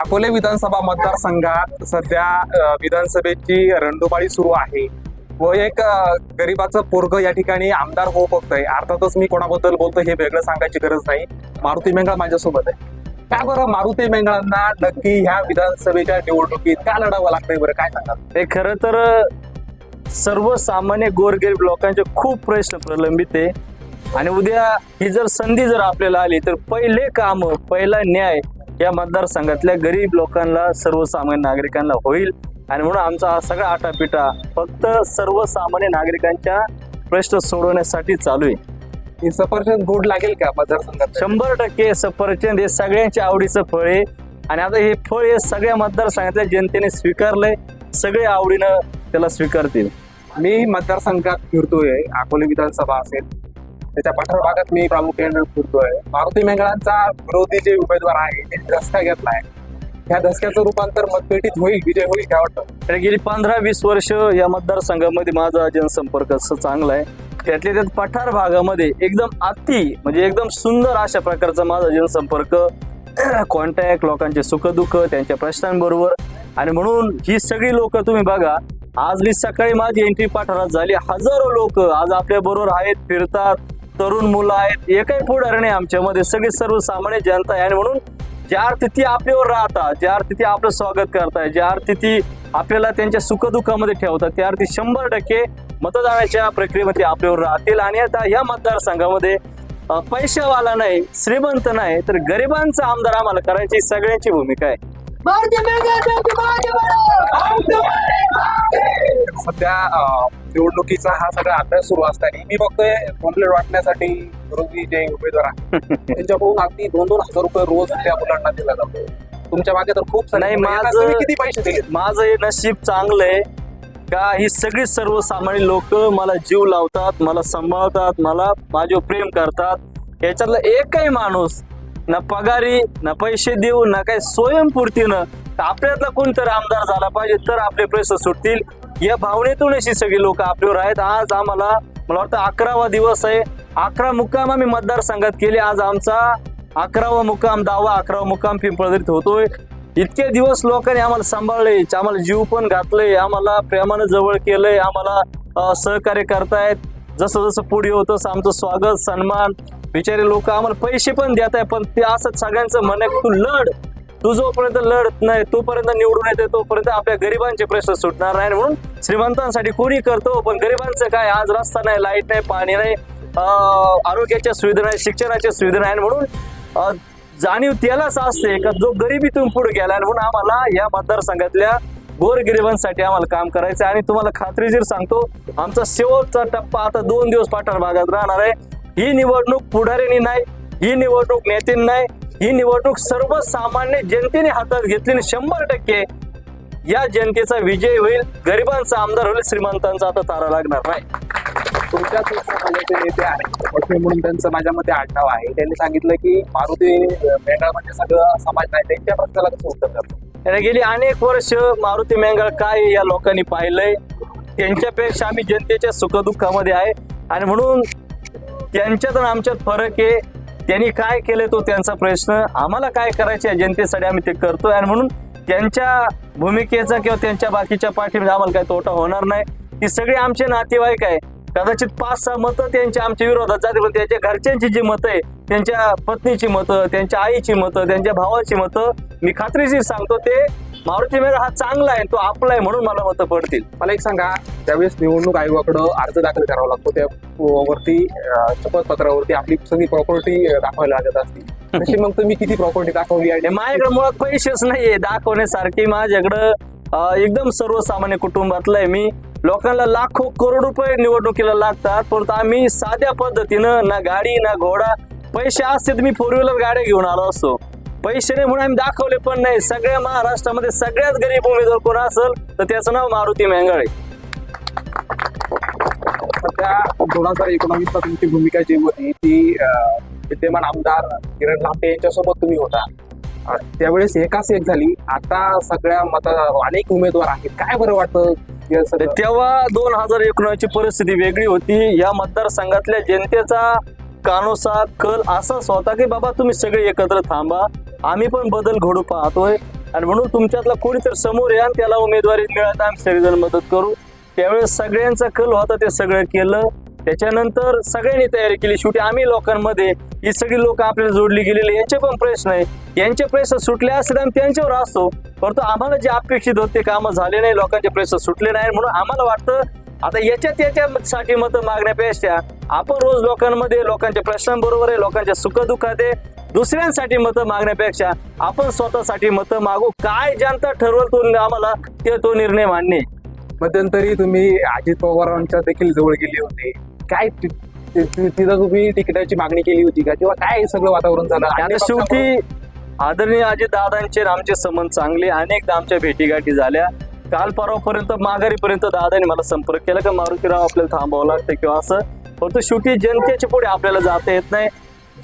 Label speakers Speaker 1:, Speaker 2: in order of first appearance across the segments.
Speaker 1: अकोले विधानसभा मतदारसंघात सध्या विधानसभेची रणधुमाळी सुरू आहे. व एक गरीबाचं पोरग या ठिकाणी आमदार हो बघतोय. अर्थातच मी कोणाबद्दल बोलतोय हे वेगळं सांगायची गरज नाही. मारुती मेंगळ माझ्यासोबत आहे. काय बरं मारुती मेंगळांना नक्की ह्या विधानसभेच्या निवडणुकीत का लढावं लागतंय बरं? काय सांगाल?
Speaker 2: हे खरं तर सर्वसामान्य गोरगरीब लोकांचे खूप प्रश्न प्रलंबित आहे. आणि उद्या ही जर संधी जर आपल्याला आली तर पहिले काम पहिला न्याय या मतदारसंघातल्या गरीब लोकांना सर्वसामान्य नागरिकांना होईल. आणि म्हणून आमचा हा सगळा आटापिटा फक्त सर्वसामान्य नागरिकांच्या प्रश्न सोडवण्यासाठी चालू आहे.
Speaker 1: ही सफरचंद गोड लागेल का मतदारसंघात?
Speaker 2: शंभर टक्के सफरचंद हे सगळ्यांच्या आवडीचं फळ आहे. आणि आता हे फळ हे सगळ्या मतदारसंघातल्या जनतेने स्वीकारलंय. सगळे आवडीनं त्याला स्वीकारतील.
Speaker 1: मी मतदारसंघात फिरतोय. अकोले विधानसभा असेल त्याच्या पठार भागात मी प्रामुख्याने फिरतोय. मारुती मेंगळांचा विरोधी जे उमेदवार आहे त्यांनी धसका घेतलाय ह्या धसक्याचं रूपांतर मतपेटीत होईल विजय होईल काय वाटतं?
Speaker 2: गेली पंधरा वीस वर्ष या मतदारसंघामध्ये माझा जनसंपर्क असं चांगला आहे. त्यातल्या त्यात पठार भागामध्ये एकदम अति म्हणजे एकदम सुंदर अशा प्रकारचा माझा जनसंपर्क कॉन्टॅक्ट लोकांचे सुखदुःख त्यांच्या प्रश्नांबरोबर. आणि म्हणून ही सगळी लोक तुम्ही बघा आज मी सकाळी माझी एंट्री पठारात झाली. हजारो लोक आज आपल्या बरोबर आहेत फिरतात. तरुण मुलं आहेत एकही पुढारी नाही आमच्यामध्ये. सगळी सर्वसामान्य जनता आहे आणि म्हणून ज्या अर्थी ती आपल्यावर राहतात ज्या अर्थी ती आपलं स्वागत करताय ज्या अर्थी ती आपल्याला त्यांच्या सुखदुःखामध्ये ठेवतात त्या अर्थी शंभर टक्के मतदानाच्या प्रक्रियेमध्ये आपल्यावर राहतील. आणि आता या मतदारसंघामध्ये पैशावाला नाही श्रीमंत नाही तर गरिबांचा आमदार आम्हाला करायची सगळ्यांची भूमिका आहे.
Speaker 1: सध्या निवडणुकीचा हा सगळा अभ्यास सुरू असताना मी बघतोय कॉम्प्लेट वाटण्यासाठी विरोधी जे उमेदवार आहेत त्यांच्याकडून अगदी दोन दोन हजार रुपये रोज त्या मुलांना दिला जातो. तुमच्या मागे तर खूप
Speaker 2: नाही. माझं-
Speaker 1: किती पैसे दिले
Speaker 2: माझं हे नशीब चांगलं आहे का? ही सगळी सर्वसामान्य लोक मला जीव लावतात मला सांभाळतात मला माझ्यावर प्रेम करतात. याच्यातला एकही माणूस ना पगारी ना पैसे देऊ ना काही स्वयंपूर्तीनं आपल्यातला कोणतरी आमदार झाला पाहिजे तर आपले प्रश्न सुटतील. या भावनेतूनच ही सगळी लोक आपल्यावर आहेत. आज आम्हाला मला वाटतं अकरावा दिवस आहे. अकरा मुक्काम आम्ही मतदारसंघात केले. आज आमचा अकरावा मुक्काम दहावा अकरावा मुक्काम पिंपळदरीत होतोय. इतके दिवस लोकांनी आम्हाला सांभाळले. आम्हाला जीव पण घातले. आम्हाला प्रेमानं जवळ केलंय. आम्हाला सहकार्य करतायत. जसं जसं पुढे होतं तसं आमचं स्वागत सन्मान. बिचारे लोक आम्हाला पैसे पण देत आहे पण ते असं सगळ्यांचं म्हण आहे तू लढ. तू जोपर्यंत लढत नाही तोपर्यंत निवडून येते तोपर्यंत आपल्या गरिबांचे प्रश्न सुटणार नाही म्हणून श्रीमंतांसाठी कोणी करतो? पण गरिबांचं काय? आज रस्ता नाही लाइट नाही पाणी नाही आरोग्याच्या सुविधा नाही शिक्षणाच्या सुविधा नाही म्हणून जाणीव त्यालाच असते का जो गरिबीतून पुढे गेला म्हणून आम्हाला या मतदारसंघातल्या गोरगरिबांसाठी आम्हाला काम करायचं आहे. आणि तुम्हाला खात्रीशीर सांगतो आमचा शेवटचा टप्पा आता दोन दिवस पाठार भागात राहणार आहे. ही निवडणूक पुढाऱ्यांनी नाही ही निवडणूक नेत्यांनी नाही ही निवडणूक सर्वसामान्य जनतेने हातात घेतली आणि शंभर टक्के या जनतेचा विजय होईल. गरिबांचा आमदार होईल श्रीमंतांचा आता तारा लागणार नाही.
Speaker 1: समाजाचे नेते आहेत. लक्ष्मी म्हणून त्यांचं माझ्यामध्ये आडनाव आहे. त्यांनी सांगितलं की मारुती मेंढळ म्हणजे सगळं समाज नाही त्यांच्या प्रश्नाला कसं उत्तर करतो
Speaker 2: त्याने गेली अनेक वर्ष मारुती मेंगळ काय या लोकांनी पाहिलंय? त्यांच्यापेक्षा आम्ही जनतेच्या सुखदुःखामध्ये आहे. आणि म्हणून त्यांच्यात आणि आमच्यात फरक आहे. त्यांनी काय केलं तो त्यांचा प्रश्न आम्हाला काय करायचे आहे जनतेसाठी आम्ही ते करतोय आणि म्हणून त्यांच्या भूमिकेचा किंवा त्यांच्या बाकीच्या पाठीमध्ये आम्हाला काही तोटा होणार नाही. ती सगळी आमचे नातेवाईक आहे. कदाचित पाच सहा मतं त्यांच्या आमच्या विरोधात जाते पण त्यांच्या घरच्यांची जी मतं आहे त्यांच्या पत्नीची मतं त्यांच्या आईची मतं त्यांच्या भावाची मतं मी खात्रीशीर सांगतो ते मारुती मेघ हा चांगला आहे तो आपला आहे म्हणून मला मतं पडतील.
Speaker 1: मला एक सांगा त्यावेळेस निवडणूक आयोगाकडं अर्ज दाखल करावा लागतो त्या वरती शपथपत्रावरती आपली सगळी प्रॉपर्टी दाखवायला लागत असते तशी मग तुम्ही किती प्रॉपर्टी दाखवली आहे?
Speaker 2: माझ्याकडे मुळात पैसेच नाहीये दाखवण्यासारखे माझ्याकडं एकदम सर्वसामान्य कुटुंबातलं आहे मी. लोकांना लाखो करोड रुपये निवडणुकीला लागतात परंतु आम्ही साध्या पद्धतीनं ना गाडी ना घोडा पैसे असते तर मी फोर व्हीलर गाड्या घेऊन आलो असतो. पैसे नाही म्हणून आम्ही दाखवले पण नाही. सगळ्या महाराष्ट्रामध्ये सगळ्यात गरीब उमेदवार कोण असेल तर त्याचं नाव मारुती मेंगळे.
Speaker 1: सध्या दोन हजार एकोणावीस ला तुमची भूमिका जी होती ती विद्यमान आमदार किरण लांबे यांच्यासोबत तुम्ही होता. त्यावेळेस एकाच एक झाली. आता सगळ्या मत अनेक उमेदवार आहेत. काय बरं वाटतं?
Speaker 2: तेव्हा दोन हजार एकोणीसची परिस्थिती वेगळी होती. या मतदारसंघातल्या जनतेचा कानोसा कल असाच होता की बाबा तुम्ही सगळे एकत्र थांबा. आम्ही पण बदल घडू पाहतोय. आणि म्हणून तुमच्यातला कोणीतरी समोर या आणि त्याला उमेदवारी मिळत आम्ही सगळेजण मदत करू. त्यावेळेस सगळ्यांचा कल होता ते सगळं केलं. त्याच्यानंतर सगळ्यांनी तयारी केली. शेवटी आम्ही लोकांमध्ये ही सगळी लोक आपल्याला जोडली गेलेली. यांचे पण प्रश्न आहे. यांचे प्रश्न सुटले असतील आम्ही त्यांच्यावर असतो. परंतु आम्हाला जे अपेक्षित होते कामं झाले नाही. लोकांचे प्रश्न सुटले नाही. म्हणून आम्हाला वाटतं आता याच्यात याच्यासाठी मतं मागण्यापेक्षा आपण रोज लोकांमध्ये लोकांच्या प्रश्नांबरोबर आहे लोकांच्या सुखदुःखात आहे दुसऱ्यांसाठी मतं मागण्यापेक्षा आपण स्वतःसाठी मतं मागू. काय जनता ठरवल तो आम्हाला ते तो निर्णय मान्य.
Speaker 1: मध्यंतरी तुम्ही अजित पवारांच्या देखील जवळ गेले होते. काय तिथं तुम्ही तिकिटाची मागणी केली होती का? किंवा काय सगळं वातावरण झालं?
Speaker 2: शेवटी आदरणीय अजित दादांचे आमचे संबंध चांगले अनेकदा आमच्या भेटीगाठी झाल्या. काल परवापर्यंत माघारीपर्यंत दादाने मला संपर्क केला का मारुतीराव आपल्याला थांबावं लागतं किंवा असं. परंतु शेवटी जनतेच्या पुढे आपल्याला जाता येत नाही.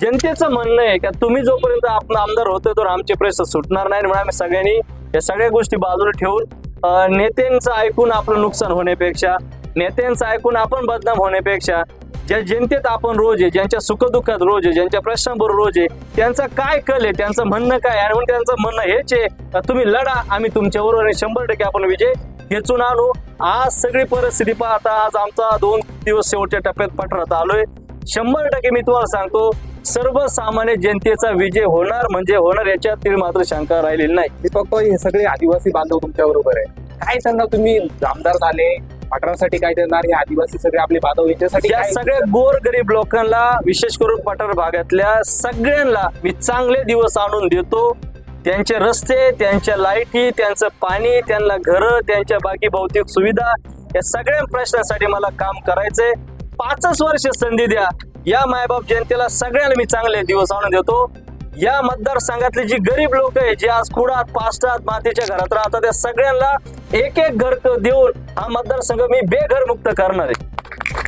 Speaker 2: जनतेचं म्हणणं आहे का तुम्ही जोपर्यंत आपण आमदार होतोय तर आमचे प्रश्न सुटणार नाही म्हणून आम्ही सगळ्यांनी या सगळ्या गोष्टी बाजूला ठेवून नेत्यांचं ऐकून आपलं नुकसान होण्यापेक्षा नेत्यांचं ऐकून आपण बदनाम होण्यापेक्षा ज्या जनतेत आपण रोज आहे ज्यांच्या सुखदुःखात रोज आहे ज्यांच्या प्रश्नांबरोबर रोज आहे त्यांचा काय कल आहे त्यांचं म्हणणं काय आणि म्हणून त्यांचं म्हणणं हेच आहे तुम्ही लढा आम्ही तुमच्याबरोबर आहे. शंभर टक्के आपण विजय खेचून आणू आज सगळी परिस्थिती पाहता आज आमचा दोन दिवस शेवटच्या टप्प्यात पठरात आलोय. शंभर टक्के मी तुम्हाला सांगतो सर्वसामान्य जनतेचा विजय होणार म्हणजे होणार याच्यात मात्र शंका राहिलेली नाही.
Speaker 1: मी हे सगळे आदिवासी बांधव तुमच्या बरोबर आहे. काय त्यांना तुम्ही? आमदार झाले पाटरासाठी काय देणार? हे आदिवासी सगळे आपले बांधव यांच्यासाठी
Speaker 2: या
Speaker 1: काय-
Speaker 2: सगळ्या गोर गरीब लोकांना विशेष करून पठार भागातल्या सगळ्यांना मी चांगले दिवस आणून देतो. त्यांचे रस्ते त्यांच्या लाईटी त्यांचं पाणी त्यांना घरं त्यांच्या बाकी भौतिक सुविधा या सगळ्या प्रश्नासाठी मला काम करायचंय. पाचच वर्ष संधी द्या. या मायबाप जनतेला सगळ्यांना मी चांगले दिवस आणून देतो. या मतदारसंघातली जी गरीब लोक आहे जे आज कुडात पास्टात मातीच्या घरात राहतात त्या सगळ्यांना एक एक घर देऊन हा मतदारसंघ मी बेघर मुक्त करणार आहे.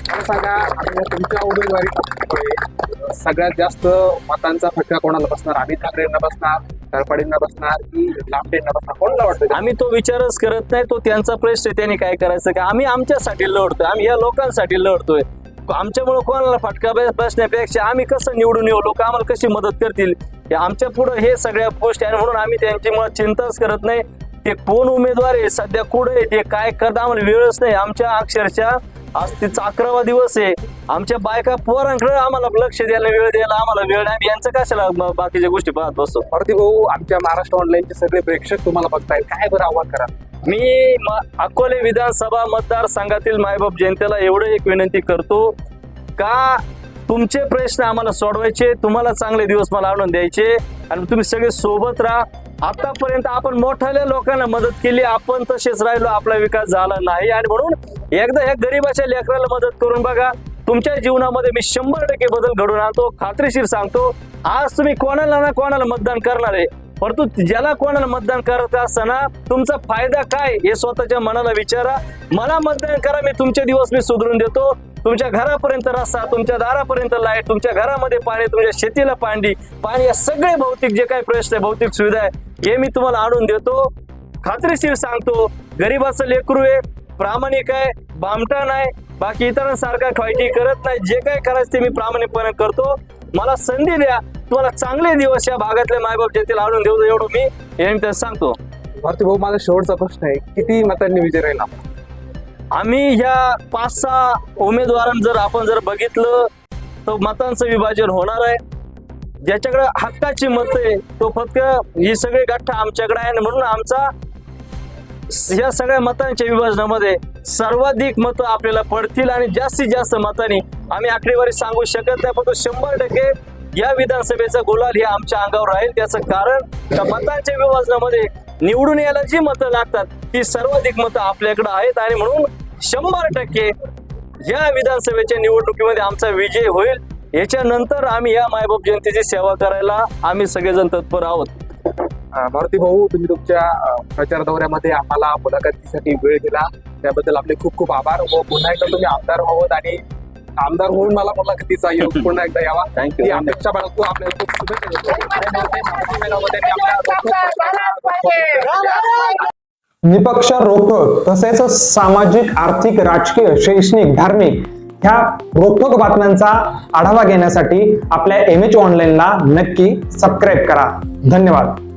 Speaker 1: मला सांगा आता तुमच्या उमेदवारी सगळ्यात जास्त मतांचा फटका कोणाला बसणार? अमित ठाकरेंना बसणार तरपाडींना बसणार की लांबेंना बसणार? कोणाला वाटतं?
Speaker 2: आम्ही तो विचारच करत नाही तो त्यांचा प्रश्न त्यांनी काय करायचं का आम्ही आमच्यासाठी लढतोय आम्ही या लोकांसाठी लढतोय. आमच्यामुळे कोणाला फटका बस- बसण्यापेक्षा आम्ही कसं निवडून येऊ? लोक आम्हाला कशी मदत करतील? हे आमच्या पुढे हे सगळ्या गोष्टी आहे म्हणून आम्ही त्यांची मुळात चिंताच करत नाही. ते कोण उमेदवार आहे? सध्या कुठे आहे? ते काय करता आम्हाला वेळच नाही. आमच्या अक्षरशः आज तिचा अकरावा दिवस आहे. आमच्या बायका पोरांकडे आम्हाला लक्ष द्यायला वेळ द्यायला आम्हाला वेळ नाही. आम्ही यांचं कशाला बाकीच्या गोष्टी पाहत बसतो?
Speaker 1: पार्थिव भाऊ आमच्या महाराष्ट्र ऑनलाईनचे सगळे प्रेक्षक तुम्हाला बघताय काय बरं आव्हान करा?
Speaker 2: मी अकोले विधानसभा मतदारसंघातील मायबाप जनतेला एवढं एक विनंती करतो का तुमचे प्रश्न आम्हाला सोडवायचे तुम्हाला चांगले दिवस मला आणून द्यायचे आणि तुम्ही सगळे सोबत राहा. आतापर्यंत आपण मोठ्या लोकांना मदत केली आपण तसेच राहिलो आपला विकास झाला नाही. आणि म्हणून एकदा ह्या गरीबाच्या लेकराला मदत करून बघा तुमच्या जीवनामध्ये मी शंभर टक्के बदल घडून आणतो खात्रीशीर सांगतो. आज तुम्ही कोणाला ना कोणाला मतदान करणार आहे? परंतु ज्याला कोणाला मतदान करत असताना तुमचा फायदा काय हे स्वतःच्या मनाला विचारा. मला मतदान करा मी तुमचे दिवस मी सुधरून देतो. तुमच्या घरापर्यंत रस्ता तुमच्या दारापर्यंत लाइट तुमच्या घरामध्ये पाणी तुमच्या शेतीला पाणी पाणी या सगळे भौतिक जे काही प्रश्न आहे भौतिक सुविधा आहे हे मी तुम्हाला आणून देतो. खात्रीशीर सांगतो गरीबाचं लेकरू आहे प्रामाणिक आहे बामटा नाही बाकी इतरांसारखा ख्वायटी करत नाही. जे काही करायचं ते मी प्रामाणिकपणे करतो. मला संधी द्या. तुम्हाला चांगले दिवस या भागातल्या मायबाप जनतेला आणून देऊ एवढं मी हे सांगतो.
Speaker 1: पार्थिव भाऊ माझा शेवटचा प्रश्न आहे किती मतांनी विजय राहील?
Speaker 2: आम्ही ह्या पाच सहा उमेदवारांना जर आपण जर बघितलं तर मतांचं विभाजन होणार आहे. ज्याच्याकडे हक्काची मत आहे तो फक्त ही सगळी गठ्ठा आमच्याकडे आहे. म्हणून आमचा या सगळ्या मतांच्या विभाजनामध्ये सर्वाधिक मतं आपल्याला पडतील. आणि जास्तीत जास्त मतांनी आम्ही आकडेवारी सांगू शकत नाही परंतु शंभर टक्के या विधानसभेचा गुलाल हे आमच्या अंगावर राहील. त्याचं कारण त्या मतांच्या विभाजनामध्ये निवडून यायला जी मतं लागतात ती सर्वाधिक मतं आपल्याकडे आहेत. आणि म्हणून शंभर टक्के या विधानसभेच्या निवडणुकीमध्ये आमचा विजय होईल. याच्यानंतर आम्ही या मायबाप जनतेची सेवा करायला आम्ही सगळेजण तत्पर आहोत.
Speaker 1: अं, मारुती भाऊ तुम्ही तुमच्या प्रचार दौऱ्यामध्ये आम्हाला मुलाखतीसाठी वेळ दिला. त्याबद्दल आपले खूप खूप आभार व पुन्हा एकदा तुम्ही आमदार व्हावत आणि आमदार होऊन मला मुलाखतीचा योग पुन्हा एकदा यावा. ही अपेक्षा बाळगतो आपल्याला खूप शुभेच्छा
Speaker 3: निपक्ष रोखक तसेच सामाजिक आर्थिक राजकीय शैक्षणिक धार्मिक ह्या रोखोक बातम्यांचा आढावा घेण्यासाठी आपल्या एम एच ऑनलाईनला नक्की सबस्क्राईब करा धन्यवाद